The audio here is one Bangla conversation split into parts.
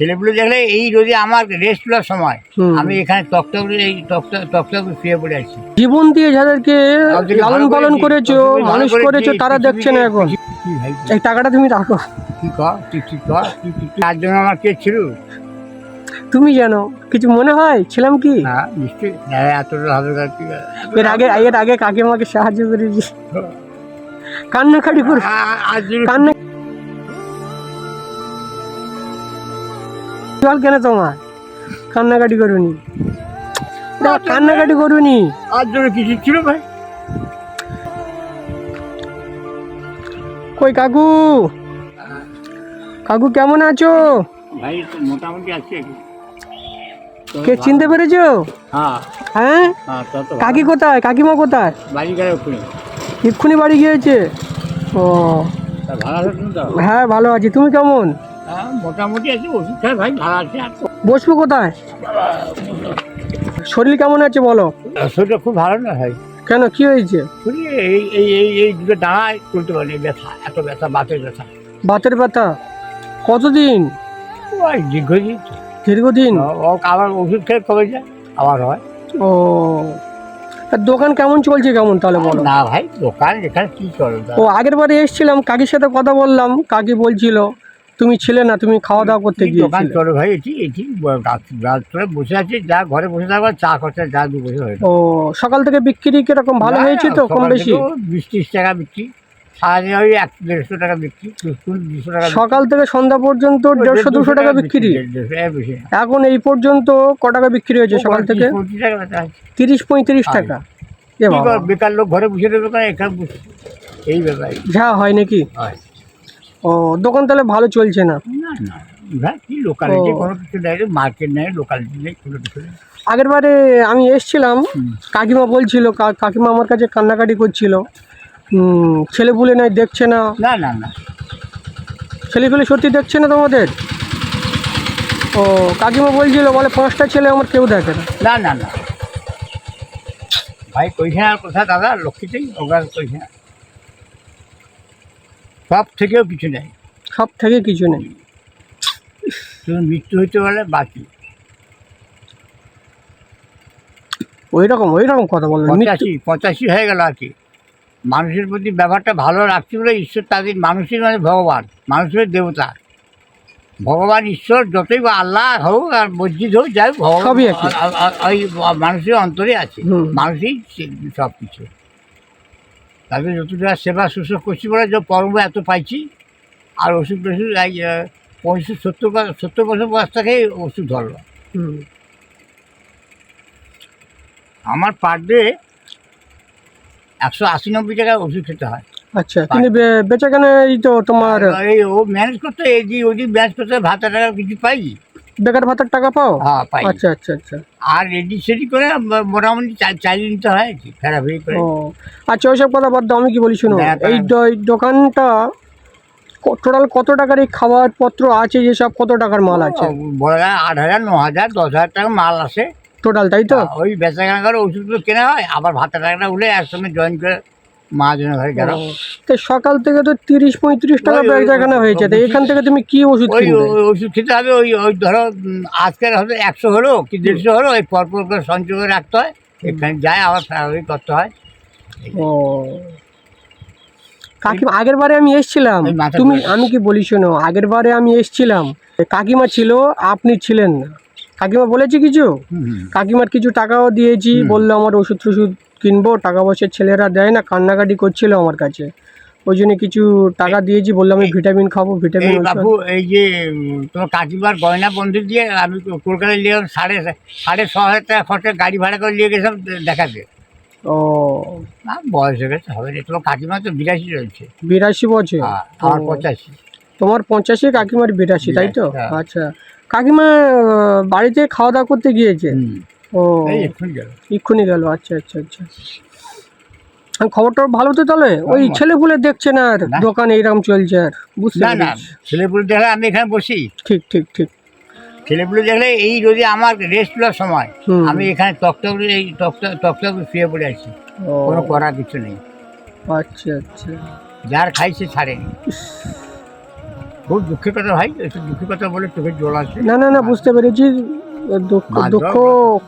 ছেলেগুলো দেখলে এই রোদে আমার রেস্ট নেওয়ার সময় আমি এখানে এই শুয়ে পড়ে আছি। জীবন দিয়ে যাদেরকে লালন পালন করেছ মানুষ করেছ তারা দেখছে না এখন। এই টাকাটা তুমি রাখো। কি কর কি কর তার জন্য আমার কে ছিল? তুমি জানো কিছু মনে হয়? ছিলাম কি? হ্যাঁ এর আগে এর আগে কাকিমাকে সাহায্য করেছি। কান্নাকাটি করে কান্না জল কেন তোমার কান্নাকাটি করুনি কান্নাকাটি করুনি আর জন্য কিছু ছিল ভাই? কই কাকু? কাকু কেমন আছো? ভাই মোটামুটি আছে কে চিনতে পেরেছ? হ্যাঁ। হ্যাঁ? হ্যাঁ। কাকি কোথায়? কাকিমা কোথায়? বাড়ি এক্ষুনি বাড়ি গিয়েছে? ও। হ্যাঁ ভালো আছি। তুমি কেমন? মোটামুটি আছে ওষুধ খাই ভাই ভালো আছে আর বসবো কোথায়? শরীর কেমন আছে বলো? শরীরটা খুব ভালো না ভাই? কেন কি হয়েছে? এই এই এই এই দুটো দাঁড়ায় তুলতে পারি ব্যথা এত ব্যথা বাতের ব্যথা। বাতের ব্যথা? কতদিন? ওই দীর্ঘদিন। দীর্ঘদিন? আবার ওষুধ খেয়ে কমে যায়? আবার হয়। ও দোকান কেমন চলছে কেমন তাহলে বলো? না ভাই দোকান এখানে কি চলে ও আগের বারে এসেছিলাম কাকির সাথে কথা বললাম কাকি বলছিল তুমি ছিলে না তুমি খাওয়া দাওয়া করতে কি দোকান চলে ভাই এটি এটি রাত্রে বসে আছি যা ঘরে বসে থাকবার চা খরচা যা দু বসে হয়ে ও সকাল থেকে বিক্রি কীরকম ভালো হয়েছে তো কম বেশি? বিশ ত্রিশ টাকা বিক্রি সারাদিন ওই এক দেড়শো টাকা বিক্রি দুশো টাকা সকাল থেকে সন্ধ্যা পর্যন্ত দেড়শো দুশো টাকা বিক্রি। এখন এই পর্যন্ত ক টাকা বিক্রি হয়েছে সকাল থেকে? ত্রিশ, পঁয়ত্রিশ টাকা। কর, বেকার লোক ঘরে বসে দেবে এখানে এই ব্যাপার। যা হয় নাকি? হয়। ও দোকান তাহলে ভালো চলছে না? না না। না কি লোকালিটি কোনো কিছু নেই মার্কেট নেই লোকালিটি নেই কোনো কিছু নেই আগের বারে আমি এসছিলাম কাকিমা বলছিল কা- কাকিমা আমার কাছে কান্নাকাটি করছিল। ছেলে ছেলেপুলে নাই দেখছে না। না না না। ছেলেগুলো সত্যি দেখছে না তোমাদের? ও কাকিমা বলছিল বলে পাঁচটা ছেলে আমার কেউ দেখে না। না না না। ভাই কইছে না কথা দাদা লক্ষ্মীতেই ওগার কইছে। না সব থেকেও কিছু নেই। সব থেকে কিছু নেই। শুধু মৃত্যু হইতে পারলে বাকি ওই রকম ওই রকম কথা বলবেন পঁচাশি পঁচাশি হয়ে গেল আর কি। মানুষের প্রতি ব্যাপারটা ভালো রাখছি বলে ঈশ্বর তাদের মানুষই মানে ভগবান মানুষের দেবতা। ভগবান ঈশ্বর যতই বা আল্লাহ হোক আর মসজিদ হোক যাই হোক ভগবান সবই একই। আ- আ- আ- ওই মানুষের অন্তরে আছে। হুম। মানুষই সব কিছু তাদের যতটা সেবা শুশ্রূষ করছি বলে যে পর্ব এত পাইছি আর ওষুধ টষুধ এই পঁয়ষট্টি সত্তর সত্তর বছর বয়স থেকেই ওষুধ ধরলো। হুম। আমার পার ডে একশো আশি নব্বই টাকায় ওষুধ খেতে হয়। আচ্ছা কিন্তু বে- বেচা কেন এই তো তোমার এই ও ম্যানেজ করতে এই যে ওই ম্যানেজ করতে ভাতা টাকা কিছু পাই? বেকার ভাতার টাকা পাও? হ্যাঁ পাই। আচ্ছা আচ্ছা আচ্ছা। আর রেডি সেডি করে মোটামুটি চালিয়ে নিতে হয় কি খারাপ ফেরাফেরি করে। ও আচ্ছা ওইসব কথা বাদ দাও আমি কি বলি শুনো? এই দোকানটা টোটাল কত টাকার এই খাবার পত্র আছে যেসব কত টাকার মাল আছে? বলা আট হাজার ন হাজার দশ হাজার টাকা মাল আছে। টোটাল তাই তো? ওই বেচা কেনা করে ওষুধগুলো কেনা হয় আবার ভাতা টাকাটা উঠে একসঙ্গে জয়েন করে মহাজনের ঘরে গেল। তো সকাল থেকে তো তিরিশ পঁয়ত্রিশ টাকা ওই- বেচাকেনা হয়েছে। তো এখান থেকে তুমি কি ওষুধ ওই ওষুধ খেতে হবে ওই ওই ধরো আজকের হয়তো একশো হলো কি দেড়শো হলো ওই পরপর করে সঞ্চয় করে রাখতে হয়। এখানে যায় আবার ফেরাফেরি করতে হয়। ও। কাকিমা আগের বারে আমি এসেছিলাম। তুমি আমি কি বলি শোনো আগের বারে আমি এসেছিলাম। কাকিমা ছিল আপনি ছিলেন না। কাকিমা বলেছে কিছু। কাকিমার কিছু টাকাও দিয়েছি বলল আমার ওষুধ টষুধ কিনবো টাকা পয়সার ছেলেরা দেয় না কান্নাকাটি করছিল আমার কাছে। ওই জন্য কিছু টাকা দিয়েছি বললাম আমি ভিটামিন খাব ভিটামিন বাবু এই যে তোমার কাকিমার গয়না বন্ধু দিয়ে আমি কলকাতায় নিয়ে সাড়ে সাড়ে ছ হাজার টাকা খরচা গাড়ি ভাড়া করে নিয়ে গেছিলাম দেখাতে। ও। না বয়স হয়ে গেছে হবে রে তোমার কাকিমা তো বিরাশি রয়েছে। বিরাশি বছর? হ্যাঁ, আমার পঁচাশি। তোমার পঁচাশি কাকিমার বিরাশি তাই তো? হ্যাঁ। আচ্ছা। কাকিমা বাড়িতে খাওয়া দাওয়া করতে গিয়েছে। ও এই এক্ষুনি গেল। গেল আচ্ছা আচ্ছা আচ্ছা। আর খবরটা ভালো তো তাহলে? ওই ছেলে ফুলে দেখছে না আর দোকান এইরকম চলছে আর? বুঝতে না না পেরেছি। ছেলেপুলে দেখলে আমি এখানে বসি। ঠিক ঠিক ঠিক। ছেলেপুলে দেখলে এই রোদে আমার রেস্ট নেওয়ার সময় হুম। আমি এখানে তক্তা এই তক্তা তক্তা উপরে শুয়ে পড়ে আছি। কোনো করার কিছু নেই। আচ্ছা আচ্ছা। যার খাই সে ছাড়েনি খুব দুঃখের কথা ভাই একটু দুঃখের কথা বলে চোখের জল আছে না না না বুঝতে পেরেছি। দুঃখ দুঃখ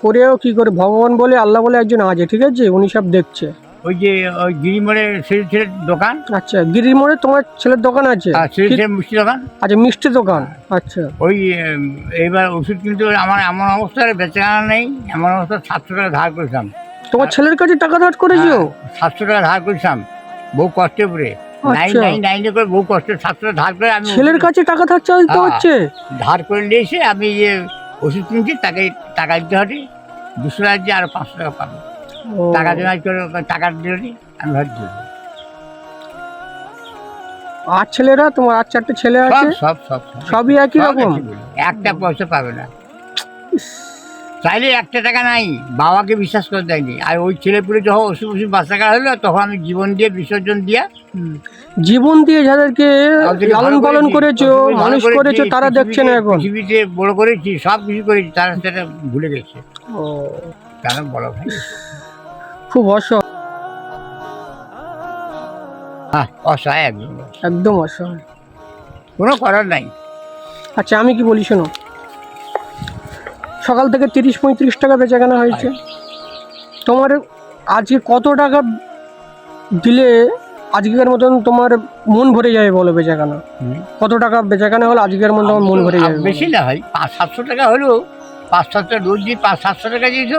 করেও কি করে? ভগবান বলে আল্লাহ বলে একজন আছে ঠিক আছে? উনি সব দেখছে। ওই যে ওই গিরিমোড়ে সেই ছেলের দোকান? আচ্ছা গিরির মোড়ে তোমার ছেলের দোকান আছে? ছেলের মিষ্টি দোকান। আচ্ছা মিষ্টি দোকান আচ্ছা। ওই এইবার ওষুধ কিনতে আমার এমন অবস্থায় বেঁচে আনা নেই। এমন অবস্থা সাতশো টাকা ধার করেছিলাম। তোমার ছেলের কাছে টাকা ধার করেছ? সাতশো টাকা ধার করেছিলাম বহু কষ্টে পড়ে। নাইন আচ্ছা। নাইন নাইনে করে বহু কষ্টে সাতশো ধার করে আমি ছেলের কাছে টাকা ধার চাইতে হ্যাঁ। হচ্ছে। ধার করে নিয়ে এসে আমি যে ওষুধ কিনছি তাকে টাকা দিতে হবে দুশো দিয়ে আরও পাঁচশো টাকা পাবো। টাকা জমা করে টাকা দিলে আমি ভাবছি দেবো আর ছেলেরা তোমার আর চারটে ছেলে আছে? সব সব সবই একই রকম? একটা পয়সা পাবে না। চাইলে একটা টাকা নাই বাবাকে বিশ্বাস করে দেয়নি। আর ওই ছেলেপুলে যখন ওষুধ ওষুধ বাচ্চা কাটা হলো তখন আমি জীবন দিয়ে বিসর্জন দিয়ে জীবন দিয়ে যাদেরকে লালন পালন করেছি, মানুষ করেছি, করেছ তারা দেখছে না এখন। পৃথিবীতে বড় করেছি সব কিছু করেছি তারা সেটা ভুলে গেছে। ও। কেন বলো ভাই খুব অসহায় হ্যাঁ অসহায় একদম একদম অসহায়। কোনো করার নাই। আচ্ছা আমি কি বলি শোনো। সকাল থেকে তিরিশ পঁয়ত্রিশ টাকা বেচা কেনা হয়েছে। তোমার আজকে কত টাকা দিলে আজকের মতন তোমার মন ভরে যাবে বলো বেচা কেনা? কত টাকা বেচা কেনা হলে আজকের মতন তোমার মন ভরে যাবে বেশি না ভাই পাঁচ সাতশো টাকা হলো। পাঁচ সাতশো রোজ দিয়ে পাঁচ সাতশো টাকা দিয়েছ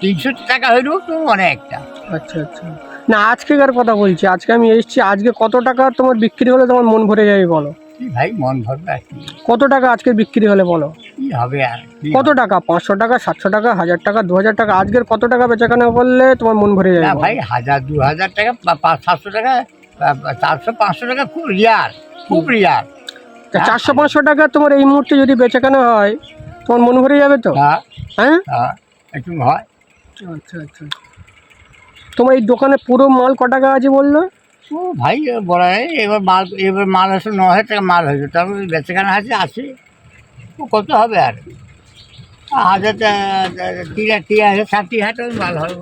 তিনশো টাকা হলেও তো অনেকটা। আচ্ছা আচ্ছা। না আজকেকার কথা বলছি আজকে আমি এসেছি আজকে কত টাকা তোমার বিক্রি হলে তোমার মন ভরে যাবে বলো? কি ভাই মন ভরবে আর কি? কত টাকা আজকে বিক্রি হলে বলো? কি হবে আর কি কত টাকা? পাঁচশো টাকা সাতশো টাকা হাজার টাকা দু হাজার টাকা? আজকের কত টাকা বেচাকেনা বললে তোমার মন ভরে যাবে? না ভাই হাজার দু হাজার টাকা পাঁচ সাতশো টাকা চারশো পাঁচশো টাকা খুব রিয়ার খুব রিয়ার তা চারশো পাঁচশো টাকা তোমার এই মুহূর্তে যদি বেচাকেনা হয় তোমার মন ভরে যাবে তো? হ্যাঁ। হ্যাঁ? হ্যাঁ একটু হয়। আচ্ছা আচ্ছা তোমার এই দোকানে পুরো মাল ক টাকা আছে বলল? ও ভাই এবার বলা যায় এবার মাল এবার মাল আসলে ন হাজার টাকা মাল হয়েছে। তারপরে বেচাখানা আছে আছে ও কত হবে আর? হাজার তিন তিন হাজার তিন হাজার মাল হবে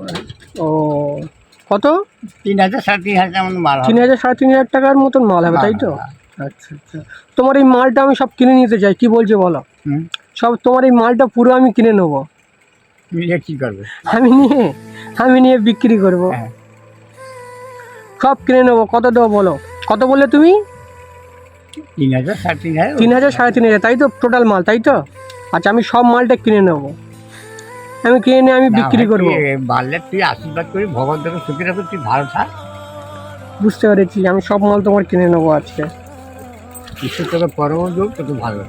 ও কত? তিন হাজার সাড়ে তিন হাজার এমন মাল তিন হাজার সাড়ে তিন হাজার টাকার মতন মাল হবে তাই তো? আচ্ছা আচ্ছা। তোমার এই মালটা আমি সব কিনে নিতে চাই কি বলছো বলো? সব তোমার এই মালটা পুরো আমি কিনে নেব। কী করবে? আমি নিয়ে আমি নিয়ে বিক্রি করব। হ্যাঁ। সব কিনে নেব। কত দেবো বলো? কত বললে তুমি? তিন হাজার সাড়ে তিন হাজার। তিন হাজার সাড়ে তিন হাজার। তাই তো টোটাল মাল তাই তো? আচ্ছা আমি সব মালটা কিনে নেব। আমি কিনে নিয়ে আমি বিক্রি করব। বাড়লে তুই আশীর্বাদ করি ভগবান তোকে সুখী রাখো তুই ভালো থাক। বুঝতে পেরেছি আমি সব মাল তোমার কিনে নেব আজকে। ঈশ্বর তোকে পরম যোগ তোকে ভালো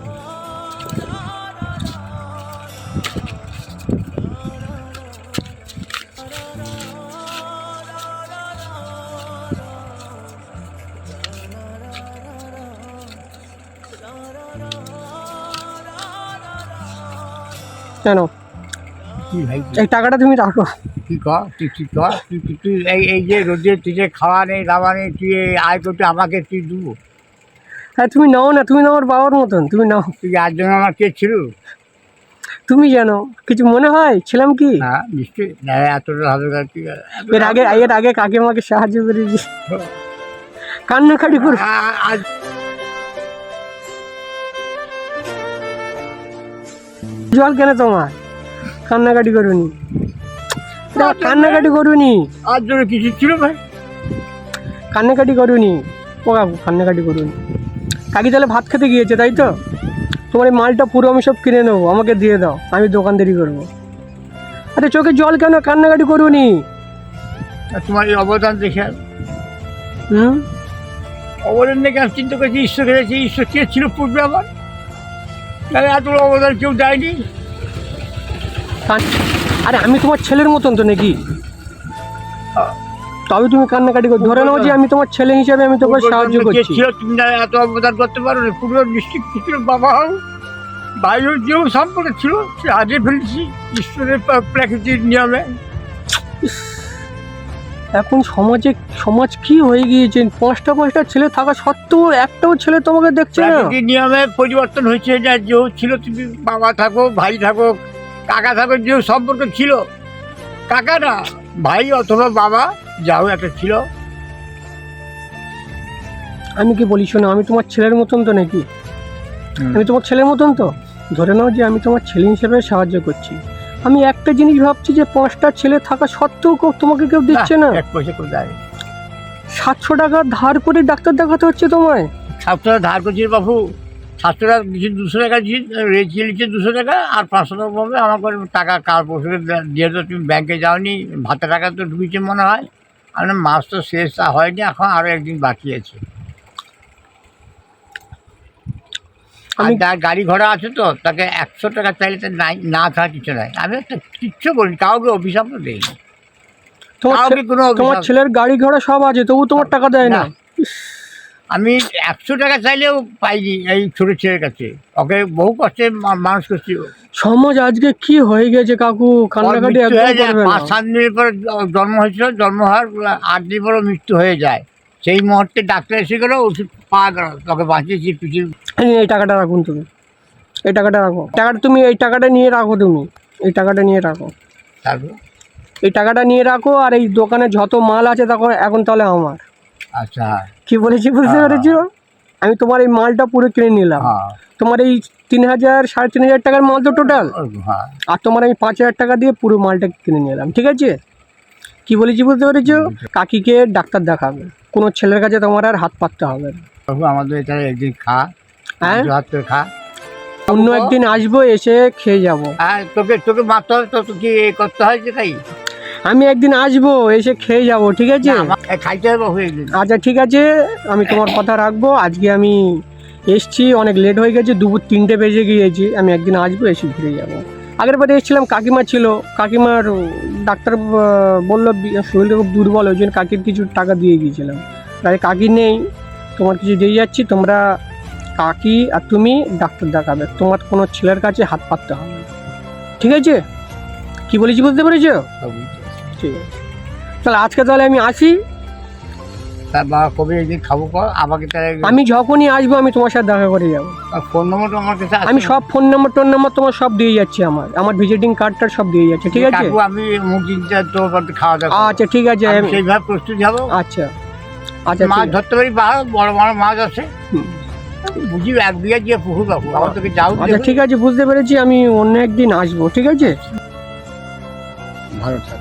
কেন? কি ভাই? এই টাকাটা তুমি রাখো। কি কর তুই কি কর তুই তুই- এই এই যে রোদে তুই খাওয়া নেই দাওয়া নেই তুই এই আয় করতে আমাকে তুই দেবো? হ্যাঁ তুমি নাও না তুমি নাও আমার বাবার মতন তুমি নাও। তুই আর জন্য আমার কে ছিল? তুমি জানো কিছু মনে হয়? ছিলাম কি? হ্যাঁ নিশ্চয়ই। না এতটা হবে না, এর আগে এর আগে কাকিমাকে সাহায্য করেছি। কান্নাকাটি করে। আজ জল কেন তোমার? কান্নাকাটি করুনি। না, কান্নাকাটি করুনি। আর জন্য কিছু ছিল ভাই কান্নাকাটি করুনি। ও কাকু কান্নাকাটি করুনি। কাকি তাহলে ভাত খেতে গিয়েছে তাই তো? তোমার এই মালটা পুরো আমি সব কিনে নেব আমাকে দিয়ে দাও আমি দোকানদারি করব। আরে চোখে জল কেন? কান্নাকাটি করুনি। তোমার এই অবদান দেখে হুম? অবদান দেখে আমি চিন্তা করেছি ঈশ্বর করেছি ঈশ্বর কে ছিল পূর্বে আমার? তাহলে এত অবদান কেউ দেয়নি? আরে আমি তোমার ছেলের মতন তো নাকি। তবে তুমি কান্নাকাটি কর। ধরে নাও যে আমি তোমার ছেলে হিসাবে আমি তোমাকে সাহায্য করছি। তুমি না এত অবদান করতে পারো না পুরো নিশ্চিত ছিল বাবা হোক ভাই হোক যেও সম্পর্ক ছিল সে হারিয়ে ফেলেছি ঈশ্বরের প্রা- প্রাকৃতিক নিয়মে। এখন সমাজে সমাজ কি হয়ে গিয়েছে? পাঁচটা পাঁচটা ছেলে থাকা সত্ত্বেও একটাও ছেলে তোমাকে দেখছে না? নিয়মে পরিবর্তন হয়েছে এটা যেও ছিল তুমি বাবা থাকো ভাই থাকো কাকা থাকো যে সম্পর্ক ছিল। কাকা না ভাই অথবা বাবা যাও একটা ছিল। আমি কি বলি শোনো আমি তোমার ছেলের মতন তো নাকি। আমি তোমার ছেলের মতন তো? ধরে নাও যে আমি তোমার ছেলে হিসেবে সাহায্য করছি। আমি একটা জিনিস ভাবছি যে পাঁচটা ছেলে থাকা সত্ত্বেও কেউ- তোমাকে কেউ দিচ্ছে না। এক পয়সা করে দেয়। সাতশো টাকা ধার করে ডাক্তার দেখাতে হচ্ছে তোমায়? সাতশো টাকা ধার করছি বাবু? সাতশো টাকা দিচ্ছি দুশো টাকা দিচ্ছি নিচ্ছে দুশো টাকা আর পাঁচশো টাকা আমার করে টাকা কার পরশু দিয়ে তো তুমি ব্যাংকে যাওনি ভাতের টাকা তো ঢুকেছে মনে হয়। আর না, মাস তো শেষ হয়নি এখন আরও একদিন বাকি আছে। আর আমি- যার গাড়ি ঘোড়া আছে তো তাকে একশো টাকা চাইলে তো নাই না থাকা কিছু নাই। আমি একটা কিচ্ছু বলি কাউকে অভিশাপ তো দিইনি। তোমার কাউকে কোনো তোমার ছেলের গাড়ি ঘোড়া সব আছে তবু তোমার টাকা দেয় না। না। আমি একশো টাকা চাইলেও পাইনি এই ছোটো ছেলের কাছে। ওকে বহু কষ্টে মানুষ করছি সমাজ আজকে কি হয়ে গেছে কাকু? কান্নাকাটি না। পাঁচ সাত দিনের পরে জন্ম হয়েছিল জন্ম হওয়ার আট দিন পরে মৃত্যু হয়ে যায়। সেই মুহূর্তে ডাক্তার এসে গেলো ওষুধ পাওয়া গেল। তোকে বাঁচিয়েছি পৃথিবী এই টাকাটা রাখুন তুমি। এই টাকাটা রাখো। টাকাটা তুমি এই টাকাটা নিয়ে রাখো তুমি। এই টাকাটা নিয়ে রাখো। তারপর? এই টাকাটা নিয়ে রাখো আর এই দোকানে যত মাল আছে তখন এখন তাহলে আমার। আচ্ছা। কি বলেছি বুঝতে হ্যাঁ। পেরেছ? আমি তোমার এই মালটা পুরো কিনে নিলাম। হ্যাঁ। তোমার এই তিন হাজার সাড়ে তিন হাজার টাকার মাল তো টোটাল হ্যাঁ। আর তোমার আমি পাঁচ হাজার টাকা দিয়ে পুরো মালটা কিনে নিলাম ঠিক আছে? কি বলেছি বুঝতে পেরেছ? কাকিকে ডাক্তার দেখাবে। কোনো ছেলের কাছে তোমার আর হাত পাততে হবে না। তবু আমাদের এটা একদিন খা। হ্যাঁ? দু হাত করে খা। অন্য একদিন আসব এসে খেয়ে যাব। হ্যাঁ তোকে তোকে মারতে হবে তো কি করতে হয় যে তাই আমি একদিন আসব এসে খেয়ে যাব ঠিক আছে? এ খাইতে হবে হয়ে আচ্ছা ঠিক আছে আমি তোমার কথা রাখব। আজকে আমি এসছি অনেক লেট হয়ে গেছে দুপুর তিনটে বেজে গিয়েছি। আমি একদিন আসব এসে ঘুরে যাব। আগের বারে এসেছিলাম কাকিমা ছিল। কাকিমার ডাক্তার বলল শরীরটা খুব দুর্বল ওই জন্য কাকির কিছু টাকা দিয়ে গিয়েছিলাম। তাই কাকি নেই তোমার কিছু দিয়ে যাচ্ছি তোমরা কাকি আর তুমি ডাক্তার দেখাবে। তোমার কোনো ছেলের কাছে হাত পাততে হবে। ঠিক আছে? কি বলেছি বুঝতে পেরেছ। ঠিক আছে। তাহলে আজকে তাহলে আমি আসি। তার বাবা কবে একদিন খাব কর আমাকে আমি যখনই আসব আমি তোমার সাথে দেখা করে যাব। ফোন নম্বরটা আমার কাছে আমি সব ফোন নম্বর টোন নম্বর তোমার সব দিয়ে যাচ্ছি আমার। আমার ভিজিটিং কার্ডটা সব দিয়ে যাচ্ছে ঠিক আছে? আমি তোর বাড়িতে খাওয়া দাওয়া আচ্ছা ঠিক আছে সেইভাবে প্রস্তুত যাব। আচ্ছা। আচ্ছা মাছ ধরতে পারি পাহাড় বড় বড় মাছ আছে। বুঝি এক বিঘা দিয়ে পুকুর বাবু আমার তোকে যাও আচ্ছা ঠিক আছে বুঝতে পেরেছি আমি অন্য একদিন আসব ঠিক আছে? ভালো থাক।